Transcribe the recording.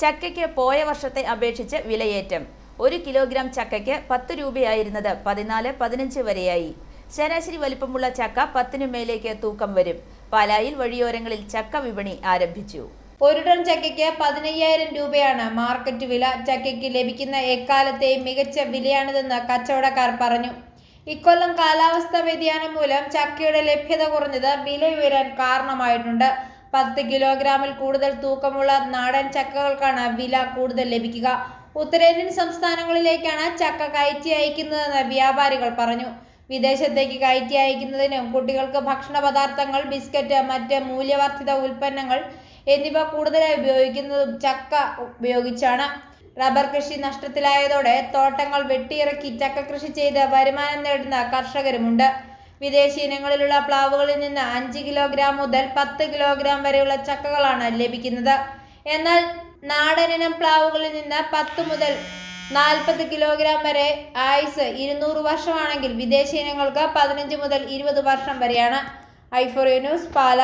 ചക്കയ്ക്ക് പോയ വർഷത്തെ അപേക്ഷിച്ച് വിലയേറ്റം. ഒരു കിലോഗ്രാം ചക്കയ്ക്ക് പത്ത് രൂപയായിരുന്നത് പതിനാല് പതിനഞ്ച് വരെയായി. ശരാശരി വലിപ്പമുള്ള ചക്ക പത്തിനു മേലേക്ക് തൂക്കം വരും. പാലായിൽ വഴിയോരങ്ങളിൽ ചക്ക വിപണി ആരംഭിച്ചു. ഒരു ടൺ ചക്കയ്ക്ക് പതിനയ്യായിരം രൂപയാണ് മാർക്കറ്റ് വില. ചക്കയ്ക്ക് ലഭിക്കുന്ന എക്കാലത്തെയും മികച്ച വിലയാണിതെന്ന് കച്ചവടക്കാർ പറഞ്ഞു. ഇക്കൊല്ലം കാലാവസ്ഥാ വ്യതിയാനം മൂലം ചക്കയുടെ ലഭ്യത കുറഞ്ഞത് വില ഉയരാൻ കാരണമായിട്ടുണ്ട്. പത്ത് കിലോഗ്രാമിൽ കൂടുതൽ തൂക്കമുള്ള നാടൻ ചക്കകൾക്കാണ് വില കൂടുതൽ ലഭിക്കുക. ഉത്തരേന്ത്യൻ സംസ്ഥാനങ്ങളിലേക്കാണ് ചക്ക കയറ്റി അയക്കുന്നതെന്ന് വ്യാപാരികൾ പറഞ്ഞു. വിദേശത്തേക്ക് കയറ്റി അയക്കുന്നതിനും കുട്ടികൾക്ക് ഭക്ഷണ പദാർത്ഥങ്ങൾ ബിസ്ക്കറ്റ് മറ്റ് മൂല്യവർദ്ധിത ഉൽപ്പന്നങ്ങൾ എന്നിവ കൂടുതലായി ഉപയോഗിക്കുന്നതും ചക്ക ഉപയോഗിച്ചാണ്. റബ്ബർ കൃഷി നഷ്ടത്തിലായതോടെ തോട്ടങ്ങൾ വെട്ടിയിറക്കി ചക്ക കൃഷി ചെയ്ത് വരുമാനം നേടുന്ന കർഷകരുമുണ്ട്. വിദേശ ഇനങ്ങളിലുള്ള പ്ലാവുകളിൽ നിന്ന് അഞ്ച് കിലോഗ്രാം മുതൽ പത്ത് കിലോഗ്രാം വരെയുള്ള ചക്കകളാണ് ലഭിക്കുന്നത്. എന്നാൽ നാടനിനം പ്ലാവുകളിൽ നിന്ന് പത്ത് മുതൽ നാൽപ്പത് കിലോഗ്രാം വരെ ആയുസ് ഇരുന്നൂറ് വർഷമാണെങ്കിൽ വിദേശ ഇനങ്ങൾക്ക് പതിനഞ്ച് മുതൽ ഇരുപത് വർഷം വരെയാണ്. ഐഫോറിയ ന്യൂസ് പാല.